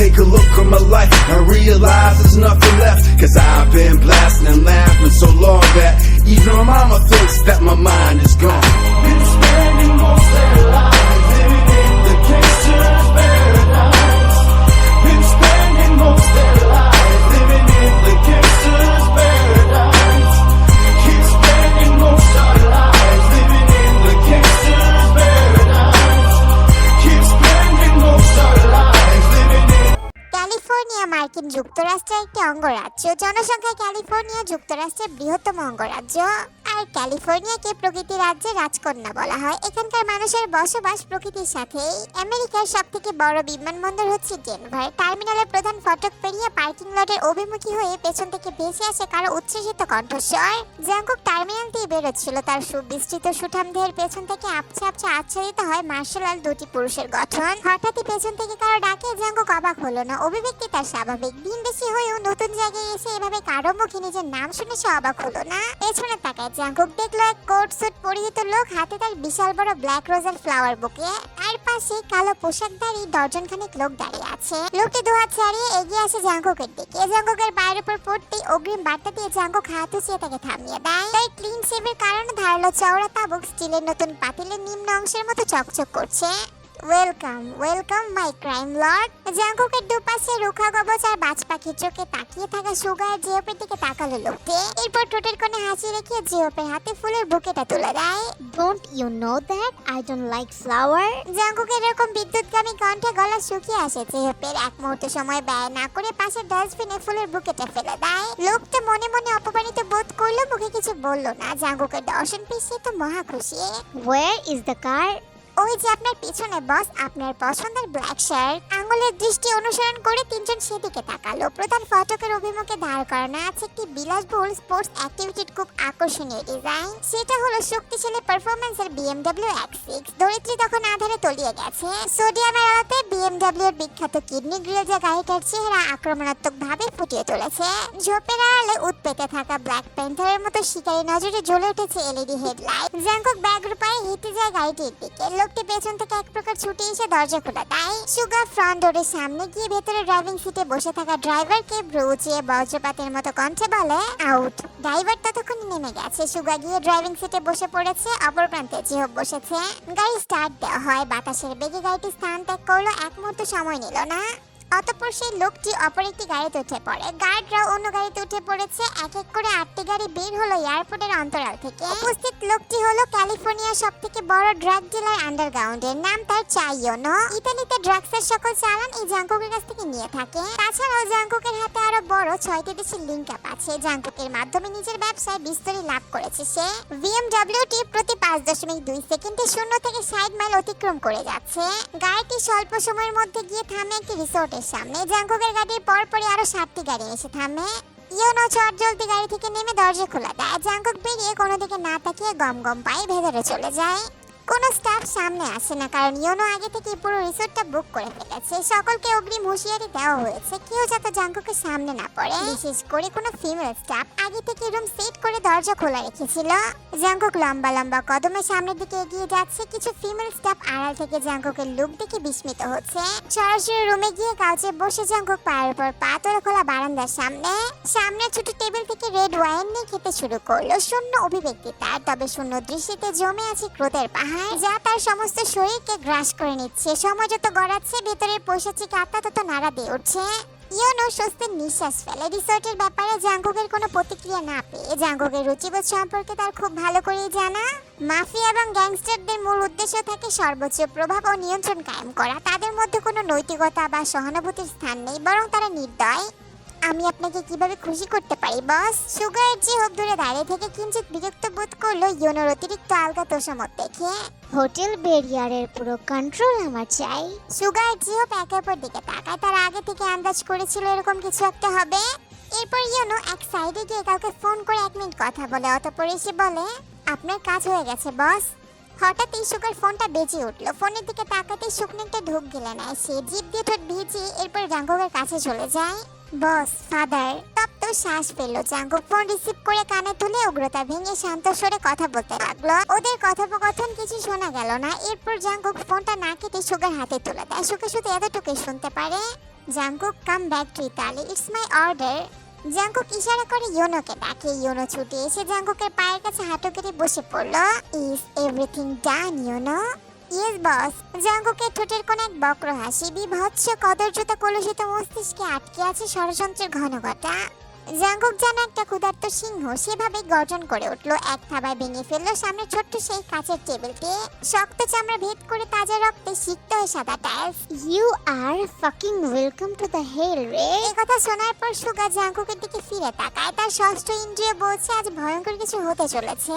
take a look at my life and realize there's nothing left. Cause I've been blasting and laughing so long that even my mama thinks that my mind is gone. Been spending most of their California মার্কিন যুক্তরাষ্ট্রের একটি অঙ্গরাজ্য। জনসংখ্যায় California যুক্তরাষ্ট্রের বৃহত্তম অঙ্গরাজ্য। আর ক্যালিফোর্নিয়াকে প্রকৃতি রাজ্যের রাজকন্যা বলা হয়। এখানকার মানুষের বসবাস প্রকৃতির সাথেই। আমেরিকার সব থেকে বড় বিমানবন্দর হচ্ছে ডেনভার। টার্মিনালের প্রধান ফটক পেরিয়ে পার্কিং লটের অভিমুখী হয়ে পেছন থেকে ভেসে আসে কারও উচ্ছ্বসিত কণ্ঠস্বর। জাঙ্কুক টার্মিনাল দিয়ে বেরোচ্ছিল তার সুবিস্তৃত সুঠাম দেহের পেছন থেকে আপছে আপছে আচ্ছাদিত হয় মার্শাল আর্ট দুটি পুরুষের গঠন। হঠাৎই পেছন থেকে কারও ডাকে জাঙ্কুক অবাক হলো না। অভিব্যক্তি তার স্বাভাবিক। ভিনদেশি হয়েও নতুন জায়গায় এসে এভাবে কারও মুখে নিজের নাম শুনে সে অবাক হলো না। পেছনে তাকায় জাঙ্কুক দেখল এক কোট স্যুট পরিহিত লোক, হাতে তার বিশাল বড় ব্ল্যাক রোজের ফ্লাওয়ার বুকে তার পাশে কালো পোশাকধারী দর্জন খানেক লোক দাঁড়িয়ে আছে। লোকটি দুহাত ছাড়িয়ে এগিয়ে আসে জাঙ্কুকের দিকে। জাঙ্কুকের পায়ের উপর পড়তেই অগ্রিম বার্তা দিয়ে জাঙ্কুক হাত উঁচিয়ে তাকে থামিয়ে দেয়। তাই ক্লিন শেভের কারণে ধারালো চওড়া তাবুক, স্টিলের নতুন পাতিলের নিম্ন অংশের মতো চকচক করছে। Welcome welcome my crime lord জাঙ্কুকের দুপাশে রুখা কবচ আর বাজ পাখির চোখে তাকিয়ে থাকা সুগার জিওপের দিকে তাকালো লোকটি। এরপর ঠোঁটের কোণে হাসি রেখে জিওপের হাতে ফুলের বুকেটা তুলে দেয়। Don't you know that? I don't like flower জাঙ্কুকের এরকম বিদ্যুৎগামী কণ্ঠে গলা শুকিয়ে আসে জিওপের এক মুহূর্ত সময় ব্যয় না করে পাশে ডাস্টবিনে ফুলের বুকেটা ফেলে দেয়। লোকটা মনে মনে অপমানিত বোধ করল মুখে কিছু বলল না। জাঙ্কুকের দর্শন পেয়ে তো মহা খুশি। Where is the car? ওই যে আপনার পিছনে বস আপনার পছন্দের ব্ল্যাক শার্ট আঙুলের দৃষ্টি অনুসরণ করে তিনজন সেদিকে তাকালো। প্রধান ফটকের অভিমুখে দাঁড় করানো আছে একটি বিলাসবহুল স্পোর্টস অ্যাক্টিভিটির খুব আকর্ষণীয় ডিজাইন সেটা হলো শক্তিশালী পারফরমেন্সের বিএমডব্লিউ এক্স সিক্স ধরিত্রী তখন আধারে তলিয়ে গেছে। সোডিয়ামের আলোতে বিএমডব্লিউ এর বিখ্যাত কিডনি গ্রিল যা গাড়িটার চেহারা আক্রমণাত্মক ভাবে ফুটিয়ে তুলেছে। ঝোপের আড়ালে উৎপেতে থাকা ব্ল্যাক প্যান্থারের মতো শিকারী নজরে জ্বলে উঠেছে এলইডি হেডলাইট জ্যাঙ্কক ব্যাগ রূপায় হেঁটে যায় গাড়িটির দিকে। লোকটি পেছন থেকে এক প্রকার ছুটে এসে দরজা খোলা। তাই সুগার ফ্রন্ট ডোরের সামনে গিয়ে ভেতরে ড্রাইভিং সিটে বসে থাকা ড্রাইভারকে ব্রুচিয়ে বজ্রপাতের মতো কণ্ঠে বলে, আউট। ড্রাইভার ততক্ষণ নেমে গেছে। সুগা গিয়ে ড্রাইভিং সিটে বসে পড়েছে, অপর প্রান্তে জিহব বসেছে। গাড়ি স্টার্ট দেওয়া হয়, বাতাসের বেগে গাড়িটি স্থান ত্যাগ করল। এক মুহূর্ত সময় নিল না। অতঃপর সেই লোকটি অপর একটি গাড়িতে উঠে পড়ে। গার্ডরা অন্য গাড়িতে উঠে পড়েছে। এক এক করে আটটি গাড়ি বের হলো এয়ারপোর্টের অন্তরাল থেকে। উপস্থিত লোকটি হলো ক্যালিফোর্নিয়ার সব থেকে বড় ড্রাগ ডিলার আন্ডারগ্রাউন্ডের নাম তার চাইওনো ইতালিতে ড্রাগসের সকল চালান এই জাঙ্কুকের কাছ থেকে নিয়ে থাকে। তাছাড়াও জাঙ্কুকের হাতে আরও বড় ছয়টি দেশের লিঙ্ক আপ আছে। জাঙ্কুকের মাধ্যমে নিজের ব্যবসায় বিস্তরি লাভ করেছে সে। ভিএমডব্লিউটি প্রতি পাঁচ দশমিক দুই সেকেন্ডে শূন্য থেকে ষাট মাইল অতিক্রম করে যাচ্ছে। গাড়িটি স্বল্প সময়ের মধ্যে গিয়ে থামে একটি রিসোর্টের সামনে জাঙ্কুকের পর পরপরই আরও সাতটি গাড়ি এসে থামে। ইয়োনো চট জলদি গাড়ি থেকে নেমে দরজা খোলা। দেয় জাঙ্কুক বেরিয়ে কোনো দিকে না তাকিয়ে গম গম পায়ে ভেতরে চলে যায়। কোনো স্টাফ সামনে আসে না, কারণ ইয়োনো আগে থেকে পুরো রিসোর্টটা বুক করে ফেলেছে। সকলকে অগ্রিম হুঁশিয়ারি দেওয়া হয়েছে, কেউ যাতে জাঙ্কুকের সামনে না পড়ে। বিশেষ করে কোনো ফিমেল স্টাফ আগে থেকে রুম সেট করে দরজা খোলা রেখেছিল। জাঙ্কুক লম্বা লম্বা কদমে সামনের দিকে এগিয়ে যাচ্ছে, কিছু ফিমেল স্টাফ আড়াল থেকে জাঙ্কুকের লুক দেখে বিস্মিত হচ্ছে। সরাসরি রুমে গিয়ে কাউচে বসে জাঙ্কুক পায়ের উপর পা তোলা খোলা বারান্দার সামনে। সামনে ছোট টেবিল থেকে রেড ওয়াইন নিয়ে খেতে শুরু করল, শূন্য অভিব্যক্তি তার, তবে শূন্য দৃষ্টিতে জমে আছে ক্রোধের পাহাড়। যা তার সমস্ত শরীরকে গ্রাস করে নিচ্ছে। সময় যত গড়াচ্ছে, ভেতরের পৈশাচিক আত্মা নাড়া দিয়ে উঠছে। ইয়োনো স্বস্তির নিঃশ্বাস ফেলে। রিসোর্টের ব্যাপারে জাঙ্কুকের কোনো প্রতিক্রিয়া না পেয়ে জাঙ্কুকের রুচিবোধ সম্পর্কে তার খুব ভালো করেই জানা। মাফিয়া এবং গ্যাংস্টারদের মূল উদ্দেশ্য থাকে সর্বোচ্চ প্রভাব ও নিয়ন্ত্রণ কায়েম করা। তাদের মধ্যে কোনো নৈতিকতা বা সহানুভূতির স্থান নেই, বরং তারা নির্দয়। আমি আপনাকে কীভাবে খুশি করতে পারি বস? সুগার যে হোক দূরে দাঁড়িয়ে থেকে কিঞ্চিত বিরক্ত বোধ করল ইয়োনোর অতিরিক্ত আলগা তোষামত দেখে। হোটেল বেরিয়ারের পুরো কন্ট্রোল আমার চাই। সুগার জিও একের পর দিকে তাকায় তার আগে থেকে আন্দাজ করেছিল এরকম কিছু একটা হবে। এরপর ইয়োনো এক সাইডে গিয়ে কাউকে ফোন করে এক মিনিট কথা বলে অতপর এসে বলে আপনার কাজ হয়ে গেছে বস। হঠাৎই সুগার ফোনটা বেজে উঠল। ফোনের দিকে তাকাতেই শুকনো একটা ঢুক গেলে নেয়। সে জিপ দিয়ে ঠোঁট ভিজিয়ে এরপর জাঙ্গকের কাছে চলে যায়। বস, ফাদার, তপ্ত শ্বাস ফেলল জাঙ্গক ফোন রিসিভ করে কানে তুলে উগ্রতা ভেঙে শান্ত স্বরে কথা বলতে লাগল। ওদের কথোপকথন কিছু শোনা গেল না। এরপর জাঙ্গক ফোনটা না কেটে সুগার হাতে তুলে দেয়। সুখে শুধু এতটুকুই শুনতে পারে Jungkook come back to Italy it's my order Jungkook ইশারা করে ইয়োনোকে ডাকে। ইয়োনো ছুটে এসে জাঙ্কুকের পায়ের কাছে হাঁটু কেটে বসে পড়ল। Is everything done, you know? Yes, boss. জাঙ্কুকের ঠোঁটের কোন এক বক্র হাসি। বিভৎস কদর্যতা কলুষিত মস্তিষ্কে আটকে আছে ষড়যন্ত্রের ঘনঘটা। জাঙ্কুক যেন একটা ক্ষুধার্ত সিংহ সেভাবে গর্জন করে উঠল এক থাবায় ভেঙে ফেলল সামনে ছোট্ট সেই কাঁচের টেবিলকে। শক্ত চামড়া ভেদ করে তাজা রক্তে সিক্ত হয়ে সাদা tiles you are fucking welcome to the hell রে। এই কথা শোনার পর সুগা জাঙ্কুকের দিকে ফিরে তাকায়। তার ষষ্ঠ ইন্দ্রিয় বলছে আজ ভয়ঙ্কর কিছু হতে চলেছে।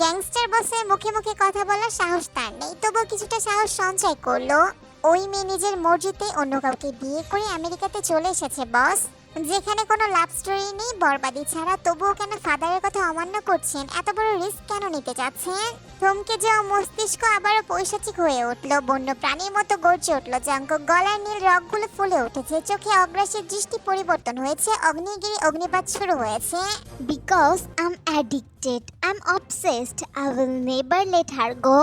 গ্যাংস্টার বসের মুখে মুখে কথা বলার সাহস তার নেই তবুও কিছুটা সাহস সঞ্চয় করল। ওই মেয়ে নিজের মর্জিতে অন্য কাউকে বিয়ে করে আমেরিকাতে চলে এসেছে বস। যেখানে কোনো লাভ স্টোরি নেই, বরবাদি ছাড়া তবুও কেন ফাদারের কথা অমান্য করছেন? এত বড় রিস্ক কেন নিতে যাচ্ছেন? থমকে যাওয়া মস্তিষ্ক আবারও পৈশাচিক হয়ে উঠল বন্য প্রাণীর মতো গর্জে উঠল জাঙ্ক গলার নীল রগগুলো ফুলে উঠেছে, চোখে অগ্রাসের দৃষ্টি পরিবর্তন হয়েছে, অগ্নিগিরি অগ্নিপাত শুরু হয়েছে। Because I am addicted I obsessed I will never let her go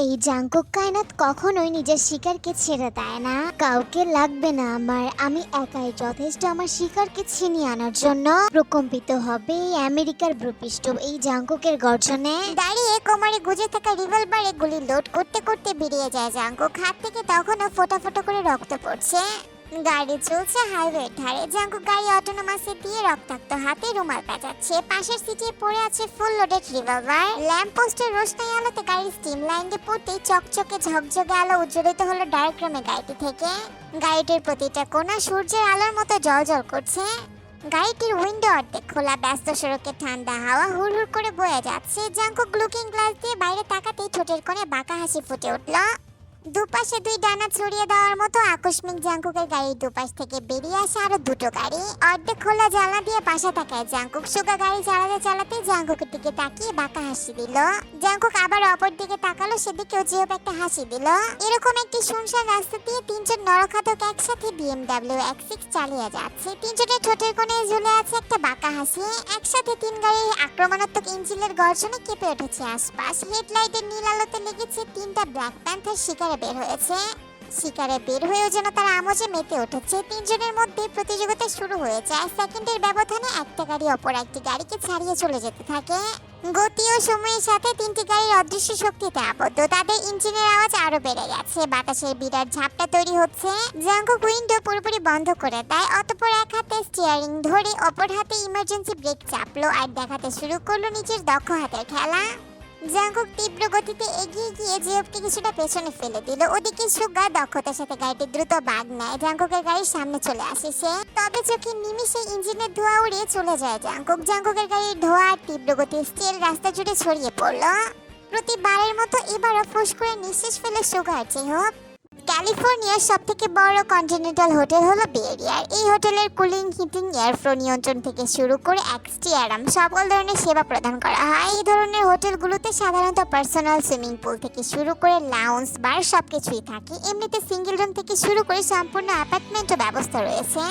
এই জাঙ্কুক কায়নাত কখনোই নিজের শিকারকে ছেড়ে দেয় না। কাউকে লাগবে না আমার। আমি একাই যথেষ্ট আমার শিকারকে ছিনিয়ে আনার জন্য প্রকম্পিত হবে। আমেরিকার ভূপৃষ্ঠ এই জাঙ্কুকের গর্জনে দাঁড়িয়ে কোমরে গুজে থাকা রিভলভারে গুলি লোড করতে করতে বেরিয়ে যায় জাঙ্কুক হাত থেকে তখনও ফোটা ফোটা করে রক্ত পড়ছে। গাড়ি চলছে হাইওয়ে, ধারে জাঙ্কু গাড়ি অটোনোমাসে দিয়ে রক্তাক্ত হাতে রুমাল পেঁচাচ্ছে। পাশের সিটে পড়ে আছে ফুল লোডেড রিভলভার ল্যাম্প পোস্টের রোশনাই আলোতে গাড়ির স্টিম লাইনে পড়তেই চকচকে ঝকঝকে আলো উজ্জ্বলিত হলো ডায়াগ্রামে গাড়িটি থেকে। গাড়িটির প্রতিটা কোণা সূর্যের আলোর মতো জলজল করছে। গাড়িটির উইন্ডো অর্ধেক খোলা, ব্যস্ত সড়কে ঠান্ডা হাওয়া হুড় হুড় করে বয়ে যাচ্ছে। জাঙ্কুক লুকিং গ্লাস দিয়ে বাইরে তাকাতেই ঠোঁটের কোণে বাঁকা হাসি ফুটে উঠল। দুপাশে দুই ডানা ছড়িয়ে দেওয়ার মতো আকস্মিক জাঙ্কুকের গাড়ির দুপাশ থেকে বেরিয়ে আসে আরও দুটো গাড়ি। অর্ধেক খোলা জানলা দিয়ে পাশে তাকায় জাঙ্কুক সুগা গাড়ি চালাতে চালাতে জাঙ্কুকের দিকে তাকিয়ে বাঁকা হাসি দিল। জাঙ্কুক আবার অপর দিকে তাকালো, সেদিকেও যেও একটা হাসি দিল। এরকম একটি শুনশান রাস্তা দিয়ে তিনজন নরখাদক একসাথে বিএমডাব্লিউ এক্স সিক্স চালিয়ে যাচ্ছে। তিনজনের ঠোঁটের কোণে ঝুলে আছে একটা বাঁকা হাসি। একসাথে তিন গাড়ির আক্রমণাত্মক ইঞ্জিনের গর্জনে কেঁপে উঠেছে আশপাশ। হেডলাইটের নীল আলোতে লেগেছে তিনটা ব্ল্যাক প্যান্থার শিকারে বের হয়েছে। শিকারে বের হয়েও যেন তারা আমোজে মেতে উঠেছে। তিনজনের মধ্যে প্রতিযোগিতা শুরু হয়ে যায় সেকেন্ডের ব্যবধানে একটা গাড়ি অপর একটি গাড়িকে ছাড়িয়ে চলে যেতে থাকে। গতি ও সময়ের সাথে তিনটি গাড়ির অদৃশ্য শক্তিতে আবদ্ধ। তাদের ইঞ্জিনের আওয়াজ আরও বেড়ে গেছে। বাতাসের বিরাট ঝাপটা তৈরি হচ্ছে। জাঙ্কুক উইন্ডো পুরোপুরি বন্ধ করে দেয়। অতপর এক হাতে স্টিয়ারিং ধরে অপর হাতে ইমার্জেন্সি ব্রেক চাপলো। আর দেখাতে শুরু করল নিজের দক্ষ হাতের খেলা। জাঙ্কুক তীব্র গতিতে এগিয়ে গিয়ে জিওপকে কিছুটা পেছনে ফেলে দিল। ওদিকে সুগা দক্ষতার সাথে গাড়িটি দ্রুত বাগ নেয়। জাঙ্কুকের গাড়ির সামনে চলে আসে সে। তবে চোখে নিমিষে ইঞ্জিনের ধোঁয়া উড়িয়ে চলে যায় জাঙ্কুক জাঙ্কুকের গাড়ির ধোঁয়া তীব্র গতি স্টিল রাস্তা জুড়ে ছড়িয়ে পড়ল। প্রতিবারের মতো এবারও ফুস করে নিঃশ্বাস ফেলে সুগার হোক ক্যালিফোর্নিয়ার সব থেকে বড় কন্টিনেন্টাল হোটেল হলো বেরিয়ার এই হোটেলের কুলিং, হিটিং, এয়ারফ্লো নিয়ন্ত্রণ থেকে শুরু করে এক্সটি আরাম সকল ধরনের সেবা প্রদান করা হয়। এই ধরনের হোটেলগুলোতে সাধারণত পার্সোনাল সুইমিং পুল থেকে শুরু করে লাউন্স বার সব কিছুই থাকে। এমনিতে সিঙ্গেল রুম থেকে শুরু করে সম্পূর্ণ অ্যাপার্টমেন্টও ব্যবস্থা রয়েছে।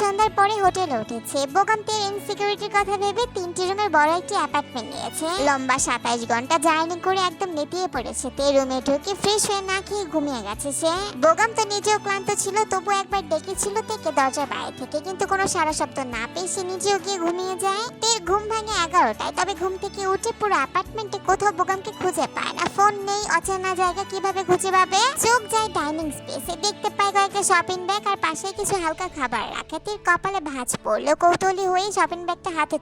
সন্ধ্যার পরে হোটেলে উঠেছে। বোগাম ইনসিকিউরিটির কথা ভেবে তিনটি রুমের বড় একটি অ্যাপার্টমেন্ট নিয়েছে। লম্বা সাতাইশ ঘণ্টা জার্নি করে একদম নেতিয়ে পড়েছে। তে রুমে ঢুকে ফ্রেশ হয়ে না খেয়ে ঘুমিয়ে গেছে সে। বোগাম তো নিজেও ক্লান্ত ছিল তবু একবার ডেকেছিল দরজার বাইরে থেকে। কিন্তু কোনো সারা শব্দ না পেয়ে সে নিজেও গিয়ে ঘুমিয়ে যায়। তের ঘুম ভাঙে এগারোটায়, তবে ঘুম থেকে উঠে পুরো অ্যাপার্টমেন্টে কোথাও বোগামকে খুঁজে পায় না। ফোন নেই, অচেনা জায়গা কীভাবে খুঁজে পাবে? চোখ যায় ডাইনিং স্পেসে দেখতে পায় কয়েকটা শপিং ব্যাগ আর পাশে কিছু হালকা খাবার তীর কপালে ভাঁজ পড়ল কৌতূহলী হয়ে শপিং ব্যাগটা হাতে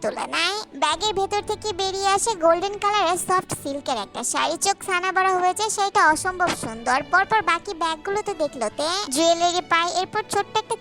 ব্যাগের ভেতর থেকে বেরিয়ে আসে গোল্ডেন কালারের সফট সিল্কের একটা শাড়ি। চোখ বড় হয়েছে, সেটা অসম্ভব সুন্দর। পরপর বাকি ব্যাগগুলোতে দেখল তে। জুয়েলারি পায়, এরপর ছোট্ট একটা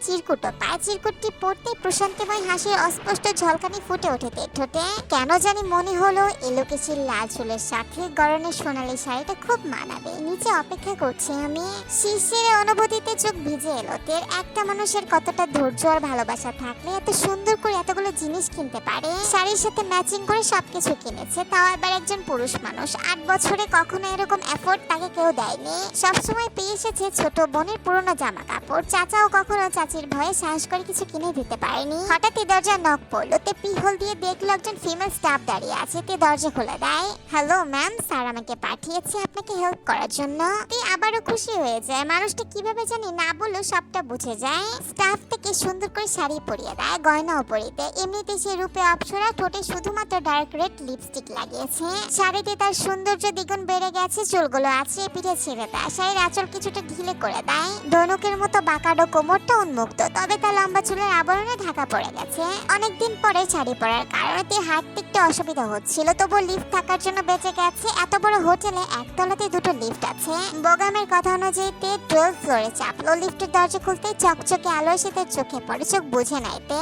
পায়। চিরকুটটি পড়তে প্রশান্তিময় হাসির অস্পষ্ট ঝলকানি ফুটে ওঠে তের ঠোঁটে কেন জানি মনে হলো, এলোকেশির লাল চুলের সাথে গরনের সোনালি শাড়িটা খুব মানাবে। নিচে অপেক্ষা করছি আমি। শিশির অনুভূতিতে চোখ ভিজে এলো তের একটা মানুষের কতটা ধৈর্য আর ভালোবাসা থাকলে এত সুন্দর করে এতগুলো জিনিস কিনতে পারে। শাড়ির সাথে ম্যাচিং করে সবকিছু কিনেছে। তাও আবার একজন পুরুষ মানুষ। আট বছরে কখনো এরকম এফোর্ট তাকে কেউ দেয়নি। সবসময় পেয়ে এসেছে ছোট বোনের পুরনো জামা কাপড় চাচাও কখনো চাচির ভয়ে সাহস করে কিছু কিনে দিতে পারেনি। হঠাৎই দরজা নক পড়ল। তে পিহল দিয়ে দেখল একজন ফিমেল স্টাফ দাঁড়িয়ে আছে। তে দরজা খুলে দেয়। হ্যালো ম্যাম স্যার আমাকে পাঠিয়েছে আপনাকে হেল্প করার জন্য। তে আবারও খুশি হয়ে যায়। মানুষটা কীভাবে জানি না না বলেও সবটা বুঝে যায়। স্টাফ থেকে সুন্দর করে শাড়ি পরিয়ে দেয়, গয়নাও পরিয়ে দেয়। এমনিতে সে রূপে অপসরা, ঠোঁটে শুধুমাত্র ডার্ক রেড লিপস্টিক লাগিয়েছে। শাড়িতে তার সৌন্দর্য দ্বিগুণ বেড়ে গেছে, চুলগুলো আছে পিঠে ছেড়ে দেয়। শাড়ির আঁচল কিছুটা ঢিলে করে দেয়। ধনুকের মতো বাঁকাডো কোমরটা উন্মুক্ত, তবে তার লম্বা চুলের আবরণে ঢাকা পড়ে গেছে। অনেকদিন পরে শাড়ি পরার কারণে তে হাঁটতে একটু অসুবিধা হচ্ছিল তবু লিফট থাকার জন্য বেঁচে গেছে। এত বড় হোটেলে একতলাতে দুটো লিফট আছে। বোগামের কথা অনুযায়ী তে টুয়েলভ ফ্লোরে চাপলো। লিফটের দরজা খুলতে চকচকে আলো এসে তার চোখে পড়ে, চোখ বুঝে নেয় তে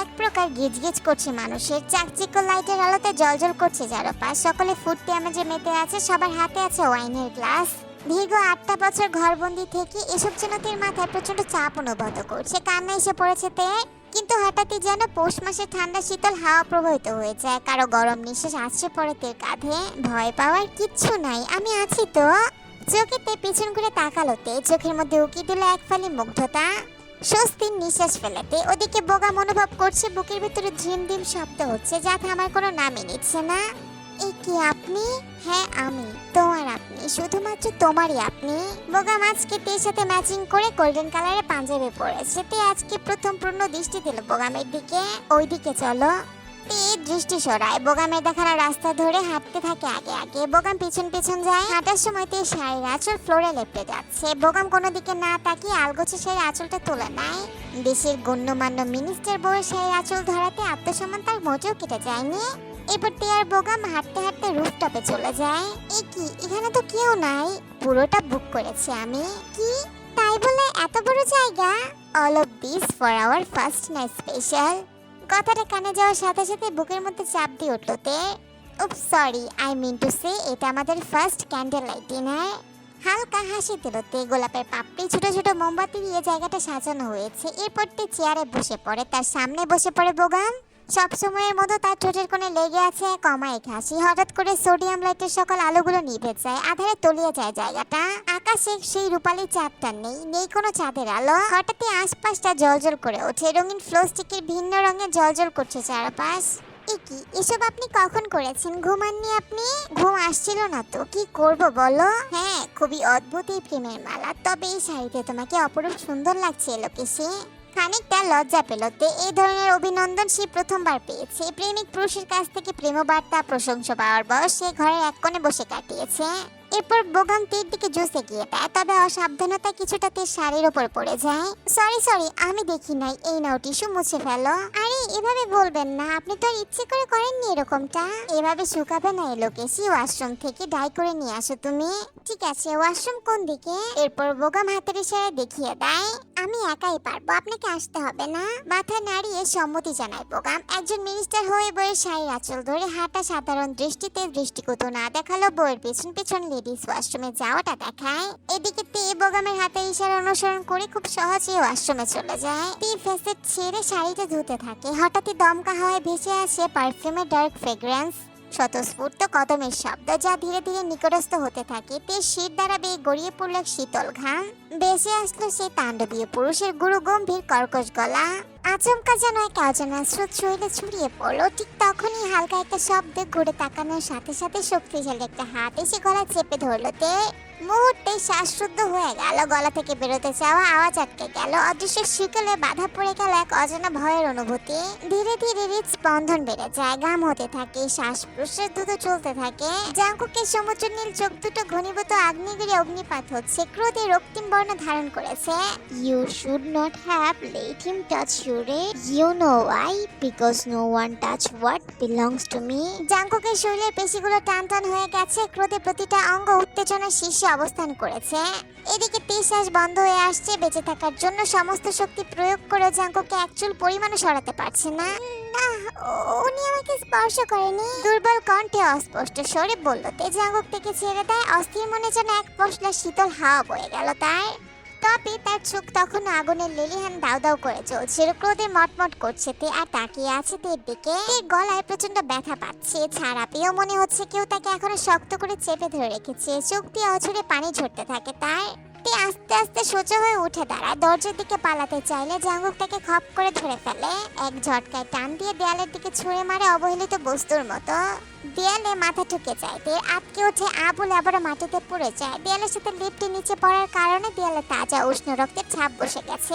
এক প্রকার গিজগিজ করছে মানুষের, চাকচিক্য লাইটের আলোতে জলজল করছে চারপাশ সকলে ফুটতে আমেজে মেতে আছে, সবার হাতে আছে ওয়াইনের গ্লাস। দীর্ঘ আটটা বছর ঘরবন্দি থেকে এসব যেন তের মাথায় প্রচণ্ড চাপ অনুভূত করছে। কান্না এসে পড়েছে তে, কিন্তু হঠাৎই যেন পৌষ মাসে ঠান্ডা, শীতল হাওয়া প্রবাহিত হয়ে যায় কারও গরম নিঃশ্বাস আসছে পড়ে তের কাঁধে। ভয় পাওয়ার কিচ্ছু নাই, আমি আছি তো। চোখেতে পেছন করে তাকালোতে চোখের মধ্যে উকি দিল এক ফালি মুগ্ধতা। স্বস্তির নিঃশ্বাস ফেলাতে। ওদিকে বোগা মনোভাব করছে, বুকের ভিতরে ঝিম ধিম শব্দ হচ্ছে। যা আমার কোনো নামই নিচ্ছে না। এ কি আপনি? হ্যাঁ আমি। তোমার আপনি। শুধুমাত্র তোমারই আপনি। বোগা মাছকে তের সাথে ম্যাচিং করে গোল্ডেন কালারের পাঞ্জাবি পরেছে। তে আজকে প্রথম পূর্ণ দৃষ্টি দিল বোগামের দিকে। ওইদিকে চলো। তে দৃষ্টি সরায়। বোগামের দেখানো রাস্তা ধরে হাঁটতে থাকে আগে আগে। বোগাম পিছন পিছন যায়। হাঁটার সময় তে শাড়ির আঁচল ফ্লোরে লেপটে যাচ্ছে। বোগাম কোনো দিকে না তাকিয়ে আলগোছে শাড়ির আঁচলটা তুলে নেয়। দেশের গণ্যমান্য মিনিস্টার বউয়ের শাড়ির আঁচল ধরাতে আত্মসম্মান তার মোটেও কেটে যায়নি। তে আর বোগাম হাঁটতে হাঁটতে রুফটপে চলে যায়। এ কি? এখানে তো কেউ নাই। পুরোটা বুক করেছি আমি। কি? তাই বলে এত বড় জায়গা? All of this for our first night special কথাটা কানে যাওয়ার সাথে সাথে বুকের মধ্যে চাপ দিয়ে উঠল তে। Oops sorry I mean to say এটা আমাদের ফার্স্ট ক্যান্ডেল লাইট ডিনার হালকা হাসি দিল তে। গোলাপের পাপড়ি, ছোট ছোট মোমবাতি দিয়ে জায়গাটা সাজানো হয়েছে। এরপর তে চেয়ারে বসে পড়ে, তার সামনে বসে পড়ে বোগাম সব সময়ের মতো তার ঠোঁটের কোণে লেগে আছে কমায় হাসি। হঠাৎ করে সোডিয়াম লাইটের সকল আলোগুলো নিভে যায়, আধারে তলিয়ে যায় জায়গাটা। আকাশে সেই রূপালী চাঁদটা নেই নেই কোনো চাঁদের আলো। হঠাৎই আশপাশটা জলজল করে ওঠে, রঙিন ফ্লো স্টিকের ভিন্ন রঙে জলজল করছে চারপাশ। কি? এসব আপনি কখন করেছেন? ঘুমাননি আপনি? ঘুম আসছিল না তো, কি করব বলো? হ্যাঁ খুবই অদ্ভুত এই প্রেমের মালা, তবে এই শাড়িতে তোমাকে অপরূপ সুন্দর লাগছে এলোকেশে। খানিকটা লজ্জা পেল তে, এই ধরনের অভিনন্দন সে প্রথমবার পেয়েছে। প্রেমিক পুরুষের কাছ থেকে প্রেমবার্তা, প্রশংসা পাওয়ার বয়স সে ঘরের এক কোণে বসে কাটিয়েছে। এরপর বোগাম তীর দিকে জুসে গিয়ে দেয়, তবে অসাবধানতা কিছুটা তীর শাড়ির ওপর পড়ে যায়। সরি সরি, আমি দেখি নাই, এই নাও টিস্যু মুছে ফেলো। আরে, এভাবে বলবেন না, আপনি তো আর ইচ্ছে করে করেননি এরকমটা। এভাবে শুকাবে না এই লোকেশি ওয়াশরুম থেকে ডাই করে নিয়ে আসো তুমি। ঠিক আছে, ওয়াশরুম কোন দিকে? এরপর বোগাম হাতের ইশারায় দেখিয়ে দেয় আমি একাই পারব, আপনাকে আসতে হবে না। মাথা নাড়িয়ে সম্মতি জানায় বোগাম। একজন মিনিস্টার হয়ে বইয়ের শাড়ির আঁচল ধরে হাঁটা সাধারণ দৃষ্টিতে দৃষ্টিকটু না দেখাল বইয়ের পেছন পেছন লেডিস ওয়াশরুমে যাওয়াটা দেখায়। এদিকে তে বোগামের হাতে ইশারা অনুসরণ করে খুব সহজে ওয়াশরুমে চলে যায়। তে ফেসেট ছেড়ে শাড়িটা ধুতে থাকে। হঠাৎই দমকা হাওয়ায় ভেসে আসে পারফিউমের ডার্ক ফ্রেগ্রেন্স স্বতঃস্ফূর্ত কদমের শব্দ যা ধীরে ধীরে নিকটস্থ হতে থাকে। তে শীত দ্বারা বেয়ে গড়িয়ে পড়ল শীতল ঘাম। বেঁচে আসলো সেই তাণ্ডবীয় পুরুষের গুরু গম্ভীর কর্কশ গলা। আচমকা যেন এক অজানা স্রোত শরীরে ছড়িয়ে পড়ল ঠিক তখনই হালকা একটা শব্দে ঘুরে তাকানোর সাথে সাথে শক্তিশালী একটা হাত এসে গলা চেপে ধরলো। তে মুহূর্তে শ্বাসরুদ্ধ হয়ে গেল গলা থেকে বেরোতে চাওয়া আওয়াজ আটকে গেল অদৃশ্য শিকলে বাধা পড়ে গেল এক অজানা ভয়ের অনুভূতি। ধীরে ধীরে স্পন্দন বেড়ে যায় ঘাম হতে থাকে শ্বাস প্রশ্বাস দ্রুত চলতে থাকে। জাঙ্কুকের সমুদ্র নীল চোখ দুটো ঘনীভূত আগ্নেয়গিরি অগ্নিপাত হচ্ছে ক্রোধে রক্তিম বর্ণ ধারণ করেছে। You should not have let him touch you, Ray. You know why? Because no one touch what belongs to me. জাঙ্কুকের শরীরের পেশিগুলো টান টান হয়ে গেছে, ক্রোধে প্রতিটা অঙ্গ উত্তেজনার শীর্ষে অবস্থান করেছে এদিকে নিঃশ্বাস বন্ধ হয়ে আসছে, বেঁচে থাকার জন্য সমস্ত শক্তি প্রয়োগ করে জাঙ্কুকে একচুল পরিমাণে সরাতে পারছে না না, উনি আমাকে স্পর্শ করেনি দুর্বল কণ্ঠে অস্পষ্ট স্বরে বলল, তে জাঙ্কুক থেকে ছেড়ে দেয়, অস্থির মনে যেন এক পশলা শীতল হাওয়া বয়ে গেল তার তবে তার চোখ তখন আগুনের লেলিহান দাউ দাউ করে চলছে ক্রোধে মটমট করছে তে আর তাকিয়ে আছে তের দিকে তে গলায় প্রচণ্ড ব্যথা পাচ্ছে। ছাড়া পেয়েও মনে হচ্ছে কেউ তাকে এখনও শক্ত করে চেপে ধরে রেখেছে। চোখ দিয়ে অঝরে পানি ঝরতে থাকে তার। তে আস্তে আস্তে সোজা হয়ে উঠে দাঁড়ায়। দরজার দিকে পালাতে চাইলে জাঙ্গুক তাকে খপ করে ধরে ফেলে। এক ঝটকায় টান দিয়ে দেয়ালের দিকে ছুঁড়ে মারে অবহেলিত বস্তুর মতো। দেয়ালে মাথা ঠুকে যায়। তে আটকে ওঠে, আবুল আবারও মাটিতে পড়ে যায়। দেয়ালের সাথে লিফটে নিচে পড়ার কারণে দেয়ালে তাজা উষ্ণ রক্তের ছাপ বসে গেছে।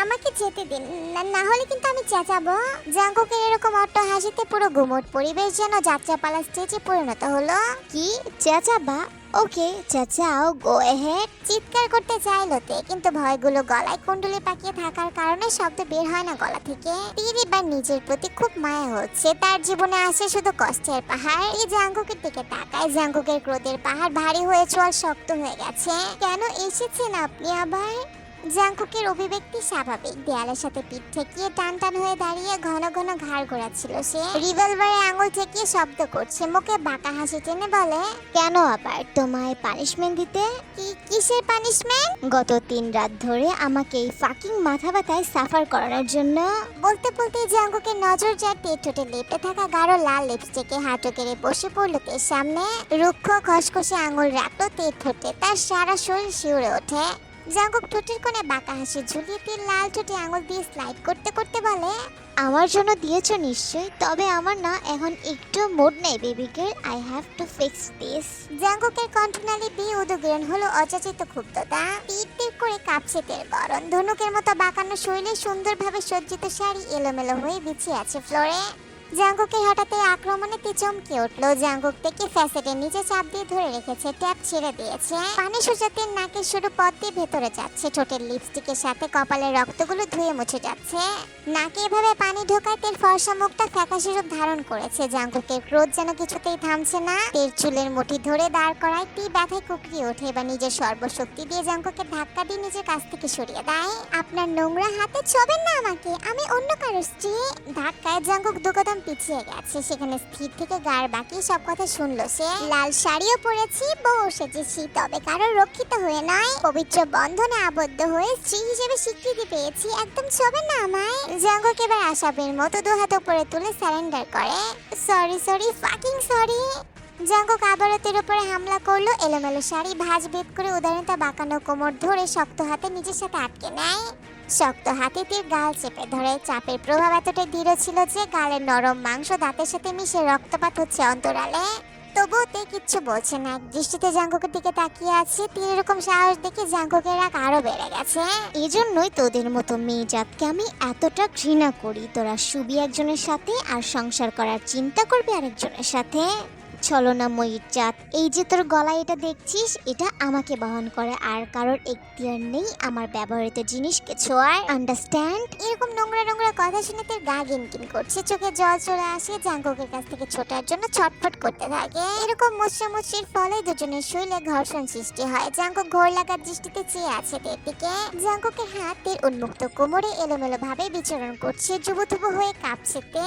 আমাকে যেতে দিন। না- না হলে কিন্তু আমি চেঁচাবো। জাঙ্গুকের এরকম অট্ট হাসিতে পুরো গুমট পরিবেশ যেন যাত্রাপালা স্টেজে পরিণত হলো। কি? চেঁচাবা? ওকে, চাচাও গো এহেড চিৎকার করতে চাইলো তে কিন্তু ভয়গুলো গলায় কুণ্ডলে পাকিয়ে থাকার কারণে শব্দ বের হয় না গলা থেকে। তীর এবার নিজের প্রতি খুব মায়া হচ্ছে। তার জীবনে আসে শুধু কষ্টের পাহাড়। এই জাঙ্গুকের দিকে তাকায়। জাঙ্গুকের ক্রোধের পাহাড় ভারী হয়ে চল শক্ত হয়ে গেছে। কেন এসেছেন আপনি আবার? জাঙ্কুকের অভিব্যক্তি স্বাভাবিক। দেয়ালের সাথে পিঠ ঠেকিয়ে টান টান হয়ে দাঁড়িয়ে ঘন ঘন ঘাড় ঘোরাচ্ছিল সে। রিভলভারে আঙুল ঠেকিয়ে শব্দ করছে, মুখে বাঁকা হাসি টেনে বলে, কেন আবার তোমায় পানিশমেন্ট দিতে? কিসের পানিশমেন্ট গত তিন রাত ধরে আমাকে এই ফাকিং মাথা ব্যথায় সাফার করানোর জন্য বলতে বলতে জাঙ্গুকে নজর যায় টেট ঠোঁটে লেপটে থাকা গাঢ় লাল লিপস্টিকে হাঁটু কেড়ে বসে পড়ল তের সামনে। রুক্ষ খসখসে আঙুল রাখল ঠোঁটে, তার সারা শরীর শিউরে ওঠে। জাঙ্গুক ঠোঁটের কোণে বাঁকা হাসি ঝুলিয়ে তীর লাল ঠোঁটে আঙুল দিয়ে স্লাইড করতে করতে বলে, আমার জন্য দিয়েছ নিশ্চয়ই, তবে আমার না, এখন একটু মুড নেই baby girl I have to fix this জাঙ্গুকের কণ্ঠনালী দিয়ে উদগ্রহণ হলো অযাচিত ক্ষুব্ধতা। তীর করে কাঁপছে তের গরম ধনুকের মতো বাঁকানো শৈলে সুন্দরভাবে সজ্জিত শাড়ি এলোমেলো হয়ে বিছিয়ে আছে ফ্লোরে। জাঙ্গুকের হঠাৎ আক্রমণে তে চমকে উঠল। জাঙ্গুক থেকে ফ্যাসেটের নিচে চাপ দিয়ে ধরে রেখেছে, ট্যাপ ছেড়ে দিয়েছে। পানি সুজাতের নাকের সরু পথ দিয়ে ভেতরে যাচ্ছে। ঠোঁটের লিপস্টিকের সাথে কপালের রক্তগুলো ধুয়ে মুছে যাচ্ছে। নাকে এভাবে পানি ঢোকায় তের ফর্সা মুখটা ফ্যাকাশে রূপ ধারণ করেছে। জাঙ্গুকের ক্রোধ যেন কিছুতেই থামছে না। তের চুলের মুঠি ধরে দাঁড় করায় টি ব্যথায় কুকরিয়ে ওঠে। বা নিজের সর্বশক্তি দিয়ে জাঙ্গুকে ধাক্কা দিয়ে নিজের কাছ থেকে সরিয়ে দেয়। আপনার নোংরা হাতে ছবেন না আমাকে, আমি অন্য কারও স্ত্রী। ধাক্কায় জাঙ্গুক দুকদম পিছিয়ে গেছে। সেখানে স্থির থেকে গার বাকি সব কথা শুনলো সে। লাল শাড়িও পরেছি, বউ সেজেছি, তবে কারও রক্ষিত হয়ে নয় পবিত্র বন্ধনে আবদ্ধ হয়ে স্ত্রী হিসেবে স্বীকৃতি পেয়েছি, একদম ছবেন না আমায়। জাঙ্গুক এবার আসাবের মতো দু হাত উপরে তুলে সারেন্ডার করে। Sorry sorry fucking sorry Jungkook আবারও তের উপরে হামলা করল, এলোমেলো শাড়ি ভাঁজ ভেদ করে উদাহরণটা বাঁকানো কোমর ধরে শক্ত হাতে নিজের সাথে আটকে নেয়। শক্ত হাতে গাল চেপে ধরে চাপের প্রভাব এতটাই দৃঢ় ছিল যে গালের নরম মাংস দাঁতের সাথে মিশে রক্তপাত হচ্ছে অন্তরালে। তবুও তে কিচ্ছু বলছে না দৃষ্টিতে জাঙ্গুকের দিকে তাকিয়ে আছে, তীর এরকম সাহস দেখে জাঙ্গুকের রাগ আরও বেড়ে গেছে। এজন্যই তোদের মতো মেয়ে জাতকে আমি এতটা ঘৃণা করি, তোরা সুবি একজনের সাথে আর সংসার করার চিন্তা করবি আরেকজনের সাথে। ছলনা ময়ূর জাত এই যে তোর গলায় এটা দেখছিস, এটা আমাকে বহন করে। আর কারোর এখতিয়ার নেই, আমার ব্যবহৃত জিনিসকে ছোঁয়ার আন্ডারস্ট্যান্ড এরকম নোংরা নোংরা কথা শুনে তার গা গিনকিন করছে। চোখে জল চলে আসে জাঙ্গুকের কাছ থেকে ছোটার জন্য ছটফট করতে থাকে। এরকম মুচড়ামুচড়ির ফলে দুজনের শরীরে ঘর্ষণ সৃষ্টি হয়। জাঙ্কুক ঘোর লাগার দৃষ্টিতে চেয়ে আছে তের দিকে। জাঙ্কুকের হাত তের উন্মুক্ত কোমরে এলোমেলো ভাবে বিচরণ করছে। যুবথুবু হয়ে কাঁপছে তে।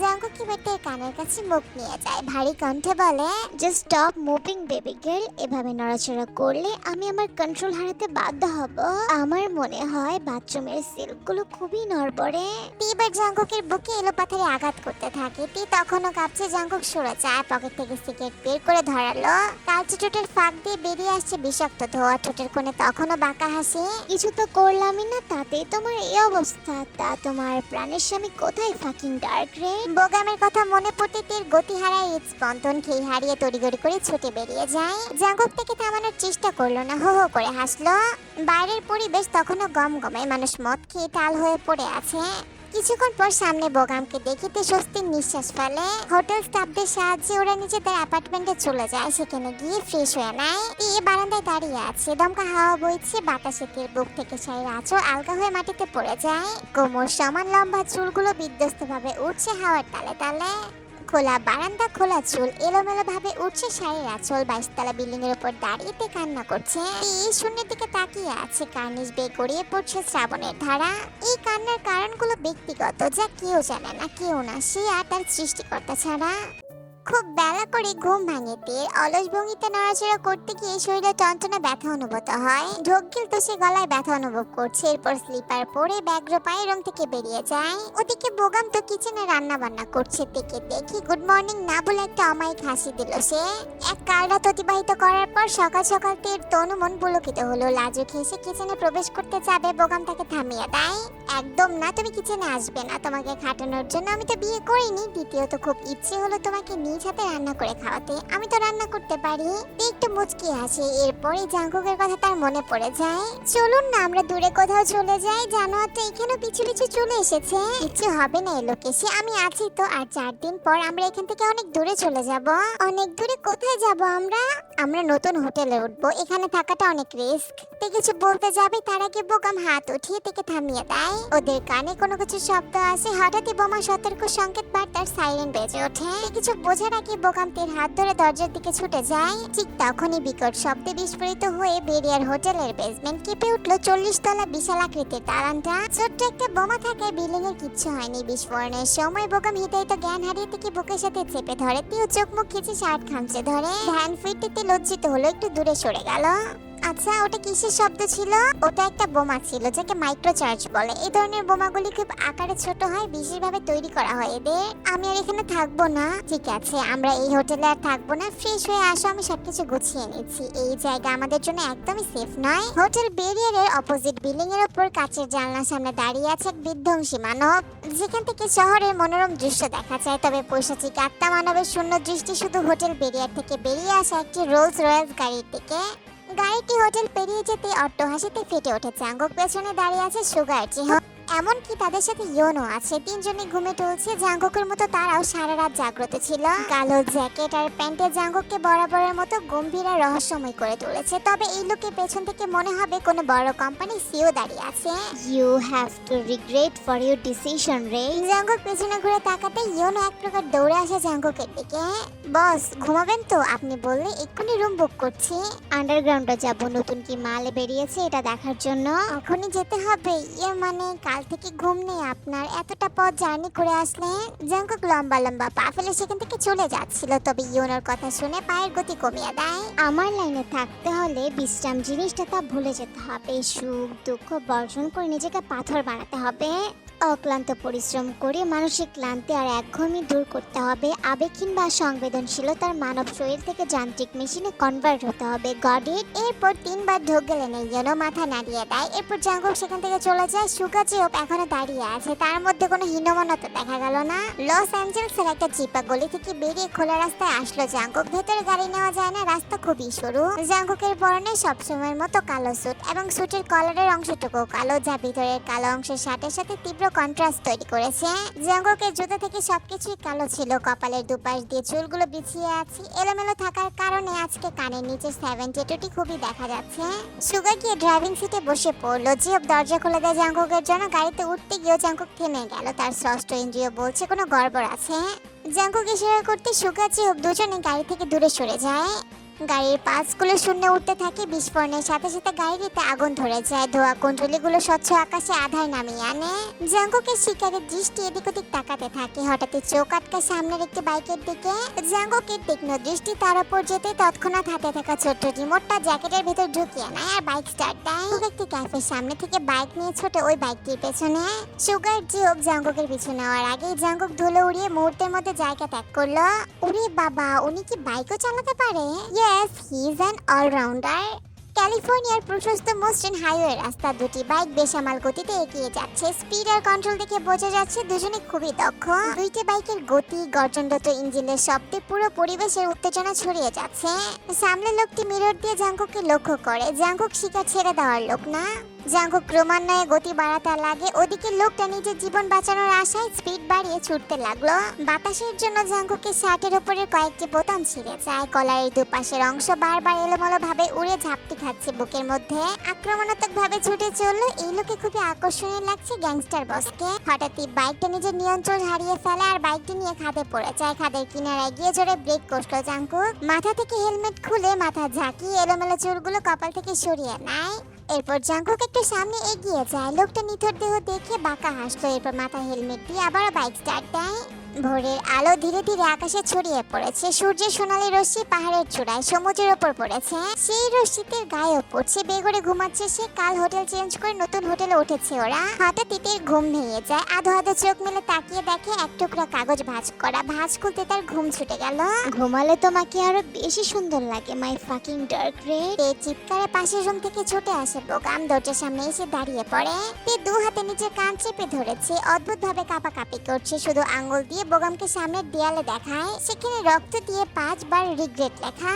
জাঙ্কুক এবার তের কানের কাছে মুখ নিয়ে যায়। ভারী কণ্ঠে বলে just stop moving baby girl এভাবে নড়াচড়া করলে আমি আমার কন্ট্রোল হারাতে বাধ্য হব। আমার মনে হয় বাথরুমের সিল্কগুলো খুবই নড়বড়ে। এবার জাঙ্কুকের বুকে এলো পাথরে আঘাত করতে থাকে। টি তখনও কাঁপছে, জাঙ্কুক সরে যায়, পকেট থেকে সিগারেট বের করে ধরালো। কালচে ঠোঁটের ফাঁক দিয়ে বেরিয়ে আসছে বিষাক্ত ধোয়া। ঠোঁটের কোণে তখনও বাঁকা হাসি। কিছু তো করলামই না, তাতেই তোমার এই অবস্থা। তা তোমার প্রাণের স্বামী কোথায় ফাকিং ডার্ক রে? বোগামের কথা মনে পড়তে তীর গতি হারায় স্পন্দন খেয়ে হারিয়ে তড়িগড়ি করে ছুটে বেরিয়ে যায়। জাগক থেকে থামানোর চেষ্টা করল না, হো হো করে হাসলো। বাইরের পরিবেশ তখনও গম গমে মানুষ মদ খেয়ে টাল হয়ে পড়ে আছে। কিছুক্ষণ পর সামনে বোগামকে দেখিতে স্বস্তির নিঃশ্বাস ফেলে। হোটেল স্টাফদের সাহায্যে ওরা নিজেদের অ্যাপার্টমেন্টে চলে যায়। সেখানে গিয়ে ফ্রেশ হয়ে নেয়। টি বারান্দায় দাঁড়িয়ে আছে। দমকা হাওয়া বইছে। বাতাসে তীর বুক থেকে শাড়ির আঁচড় আলগা হয়ে মাটিতে পড়ে যায়। কোমর সমান লম্বা চুলগুলো বিধ্বস্ত ভাবে উঠছে হাওয়ার তালে তালে। খোলা, বারান্দা খোলা, চুল এলোমেলো ভাবে উঠছে শাড়ির আঁচল। বাইশতলা বিল্ডিং এর উপর দাঁড়িয়ে কান্না করছে। এই শূন্যের দিকে তাকিয়ে আছে কার্নিশ বে গড়িয়ে পড়ছে শ্রাবণের ধারা। এই কান্নার কারণগুলো ব্যক্তিগত, যা কেউ জানে না, কেউ না। সে আর তার সৃষ্টিকর্তা ছাড়া। খুব বেলা করে ঘুম ভাঙে তীর অলস ভঙ্গিতে নড়াচড়া করতে গিয়ে শরীরে টনটনে ব্যথা অনুভূত হয়। ঢোক গিলতে সে গলায় ব্যথা অনুভব করছে, এরপর স্লিপার পরে ব্যাগ্র পায়ে রুম থেকে বেরিয়ে যায়। ওদিকে বোগাম তো কিচেনে রান্না বান্না করছে থেকে দেখি গুড মর্নিং না বলে একটা অমায়িক হাসি দিল সে। এক কাল রাত অতিবাহিত করার পর সকাল সকাল তীর তনু মন পুলকিত হলো। লাজুক হেসে কিচেনে প্রবেশ করতে যাবে, বোগাম তাকে থামিয়ে দেয়। একদম না, তুমি কিচেনে আসবে না। তোমাকে খাটানোর জন্য আমি তো বিয়ে করিনি। দ্বিতীয়ত খুব ইচ্ছে হলো তোমাকে নিজ হাতে রান্না করে খাওয়াতে আমি তো রান্না করতে পারি। একটু মুচকি আসে এরপরে জাঙ্কুকের কথা তার মনে পড়ে যায়। চলুন না, আমরা দূরে কোথাও চলে যাই। জানোয়ার তো এখানে পিছু পিছু চলে এসেছে। কিছু হবে না এই লোকেশে আমি আছি তো, আর চার দিন পর আমরা এখান থেকে অনেক দূরে চলে যাব। অনেক দূরে কোথায় যাব আমরা? আমরা নতুন হোটেলে উঠবো, এখানে থাকাটা অনেক রিস্ক। তে কিছু বলতে যাবে, তার আগে বোকাম হাত উঠিয়ে থেকে থামিয়ে দেয়। ওদের কানে কোনো কিছু শব্দ আসে, হঠাৎই বোমা সতর্ক সংকেত বার্তার সাইরেন বেজে ওঠে। কিছু কিছু বোঝার আগে হাত ধরে দরজার দিকে ছুটে যায়। ঠিক তখনই বিকট শব্দে বিস্ফোরিত হয়ে বেরিয়ার হোটেলের বেসমেন্ট কেঁপে উঠল চল্লিশ তলা বিশাল আকৃতির দালানটা ছোট্ট একটা বোমা থাকে বিল্ডিং এর কিচ্ছু হয়নি। বিস্ফোরণের সময় বোকাম হিতাহিত জ্ঞান হারিয়ে থেকে বুকের সাথে চেপে ধরে। তিও চোখ মুখ খিচে শার্ট খামচে ধরে। ধ্যান ফিরতে লজ্জিত হলো, একটু দূরে সরে গেল। আচ্ছা ওটা কিসের শব্দ ছিল? ওটা একটা বোমা ছিল, যাকে মাইক্রো চার্জ বলে। এই ধরনের বোমাগুলি খুব আকারে ছোট হয়, বিশেষভাবে তৈরি করা হয় এদের। আমি আর এখানে থাকব না। ঠিক আছে, আমরা এই হোটেলে আর থাকব না। ফ্রেশ হয়ে আসো, আমি সবকিছু গুছিয়ে নিচ্ছি। এই জায়গা আমাদের জন্য একদমই সেফ নয়। হোটেল বেরিয়ারের অপোজিট বিল্ডিং এর উপর কাচের জানলার সামনে দাঁড়িয়ে আছে এক বিধ্বংসী মানব। যেখান থেকে শহরের মনোরম দৃশ্য দেখা যায়। তবে পৈশাচিক আত্মা মানবের শূন্য দৃষ্টি শুধু হোটেল বেরিয়ার থেকে বেরিয়ে আসা একটি রোলস রয়েলস গাড়ির দিকে। গাড়িটি হোটেল পেরিয়ে যেতে অট্টহাসিতে ফেটে ওঠে চাঙ্গক পেছনে দাঁড়িয়ে আছে সুগার চিহ্ন এমনকি তাদের সাথে ইয়োনো আছে তিনজনে ঘুমে টলছে জাঙ্গকের মতো তারাও সারা রাত জাগ্রত ছিল। কালো জ্যাকেট আর প্যান্টে জাঙ্গককে বরাবরের মতো গম্ভীর আর রহস্যময় করে তুলেছে। তবে এই লোকের পেছন থেকে মনে হবে কোনো বড় কোম্পানি সিও দাঁড়িয়ে আছে। You have to regret for your decision রে জাঙ্গক পেছনে ঘুরে তাকাতে ইয়োনো এক প্রকার দৌড়ে আসে জাঙ্গকের দিকে। বস ঘুমাবেন তো? আপনি বললে এক্ষুনি রুম বুক করছি। আন্ডারগ্রাউন্ডে যাব নতুন কি মাল বেরিয়েছে এটা দেখার জন্য। এখনই যেতে হবে। ইয়ে মানে কাল থেকে ঘুম নেই আপনার। এতটা পথ জার্নি করে আসলেন জাঙ্কুক লম্বা লম্বা পা ফেলে সেখান থেকে চলে যাচ্ছিল। তবে ইউনোর কথা শুনে পায়ের গতি কমিয়ে দেয়। আমার লাইনে থাকতে হলে বিশ্রাম জিনিসটা তা ভুলে যেতে হবে। সুখ, দুঃখ বর্জন করে নিজেকে পাথর বানাতে হবে। অক্লান্ত পরিশ্রম করে মানসিক ক্লান্তি আর একঘমি দূর করতে হবে। আবেগহীন বা সংবেদনশীলতার মানব শরীর থেকে যান্ত্রিক মেশিনে কনভার্ট হতে হবে। গড এরপর তিনবার ঢোক গেলেন এই ইউনো মাথা নাড়িয়ে দেয়। এরপর জাঙ্কুক সেখান থেকে চলে যায়। চেয়েও এখনও দাঁড়িয়ে আছে। তার মধ্যে কোনো হীনমনতা দেখা গেল না। লস অ্যাঞ্জেলসের একটা চিপা গলি থেকে বেরিয়ে খোলা রাস্তায় আসলো জাঙ্কুক। ভেতরে গাড়ি নেওয়া যায় না। রাস্তা খুবই সরু। জাঙ্কুকের পরনে সবসময়ের মতো কালো স্যুট এবং স্যুটের কলারের অংশটুকু কালো, যা ভিতরের কালো অংশের শার্টের সাথে তীব্র কন্ট্রাস্ট তৈরি করেছে। জাঙ্কুকের জুতো থেকে সবকিছুই কালো ছিল। কপালের দুপাশ দিয়ে চুলগুলো বিছিয়ে আছে। এলোমেলো থাকার কারণে আজকে কানের নিচে সেভেন টেটুটি খুবই দেখা যাচ্ছে। সুগা গিয়ে ড্রাইভিং সিটে বসে পড়ল। জিওব দরজা খুলে দেয় জাঙ্কুকের জন্য। গাড়িতে উঠতে গিয়েও জাঙ্কুক থেমে গেল। তার ষষ্ঠ ইন্দ্রিয় বলছে, কোনো গড়বড় আছে? জাঙ্কুক ইশারা করতে সুগা জিওব দুজনে গাড়ি থেকে দূরে সরে যায়। গাড়ির পাঁচগুলো শূন্য উঠতে থাকে, বিস্ফোরণের সাথে সাথে গাড়িতে আগুন ধরে যায়। ধোয়া কুণ্ডলীগুলো স্বচ্ছ আকাশে আধার নামিয়ে আনে। জাঙ্কুকের শিকারের দৃষ্টি এদিক ওদিক তাকাতে থাকে। হঠাৎই চোখ আটকা সামনের একটি বাইকের দিকে। জাঙ্কুকের তীক্ষ্ণ দৃষ্টি তার উপর যেতে তৎক্ষণাৎ হাতে থাকা ছোট্ট রিমোটটা জ্যাকেটের ভেতর ঢুকিয়ে নেয় আর বাইক স্টার্ট দেয়। একটি ক্যাফের সামনে থেকে বাইক নিয়ে ছোটে ওই বাইকটির পেছনে। সুগার জিওব জাঙ্কুকের পিছু নেওয়ার আগেই জাঙ্কুক ধুলো উড়িয়ে মুহূর্তের মধ্যে জায়গা ত্যাগ করল। ওরে বাবা, উনি কি বাইকও চালাতে পারে? ইয়েস হি অ্যান অলরাউন্ডার ক্যালিফোর্নিয়ার প্রশস্ত মসৃণ হাইওয়ে রাস্তা দুটি বাইক বেসামাল গতিতে এগিয়ে যাচ্ছে। স্পিড আর কন্ট্রোল দেখে বোঝা যাচ্ছে দুজনে খুবই দক্ষ। দুইটি বাইকের গতি, গর্জনরত ইঞ্জিনের শব্দে পুরো পরিবেশের উত্তেজনা ছড়িয়ে যাচ্ছে। সামনের লোকটি মিরর দিয়ে জাঙ্কুককে লক্ষ্য করে। জাঙ্কুক শিকার ছেড়ে দেওয়ার লোক না। জাঙ্কুক ক্রমান্বয়ে গতি বাড়াতে লাগে, ওদিকে লোকটা নিজের জীবন বাঁচানোর আশায় স্পিড বাড়িয়ে ছুটতে লাগল। বাতাসের জন্য জাঙ্কুকের শার্টের উপরের কয়েকটি বোতাম ছিঁড়ে যায়। কলারের দুপাশের অংশ বারবার এলোমেলো ভাবে উড়ে ঝাপটি খাচ্ছে বুকের মধ্যে। আক্রমণাত্মক ভাবে ছুটে চলল। এই লোকে খুবই আকর্ষণীয় লাগছে গ্যাংস্টার বসকে। হঠাৎই বাইকটা নিজের নিয়ন্ত্রণ হারিয়ে ফেলে আর বাইকটি নিয়ে খাদে পড়ে যায়। খাদের কিনারায় গিয়ে জোরে ব্রেক কষলো জাঙ্কুক মাথা থেকে হেলমেট খুলে মাথা ঝাঁকিয়ে এলোমেলো চুলগুলো কপাল থেকে সরিয়ে নেয়। এরপর জাঙ্কুক একটু সামনে এগিয়ে যায়। লোকটা নিথর দেহ দেখে বাঁকা হাসলো। এরপর মাথা হেলমেট দিয়ে আবারও বাইক স্টার্ট দেয়। ভোরের আলো ধীরে ধীরে আকাশে ছড়িয়ে পড়েছে। সূর্যের সোনালী রশ্মি পাহাড়ের চূড়ায় সমুদ্রের ওপর পড়েছে। সেই রশ্মিতে গায়েও পড়ছে বেগরে ঘুমাচ্ছে সে। কাল হোটেল চেঞ্জ করে নতুন হোটেলে উঠেছে ওরা। হঠাৎ তিতির ঘুম ভেঙে যায়। আধো আধো চোখ মেলে তাকিয়ে দেখে এক টুকরা কাগজ ভাঁজ করা। ভাঁজ খুলতে তার ঘুম ছুটে গেল। ঘুমালে তোমাকে আরও বেশি সুন্দর লাগে মাই ফাকিং ডার্ক রেড এই চিৎকারে পাশের রুম থেকে ছুটে আসে বোকাম। দরজার সামনে এসে দাঁড়িয়ে পড়ে। তে দু হাতে নিচে কান চেপে ধরেছে। অদ্ভুত ভাবে কাঁপাকাঁপি করছে। শুধু আঙ্গুল দিয়ে বোগামকে সামনের দেয়ালে দেখায় সেখানে রক্ত দিয়ে পাঁচবার রিগ্রেট লেখা।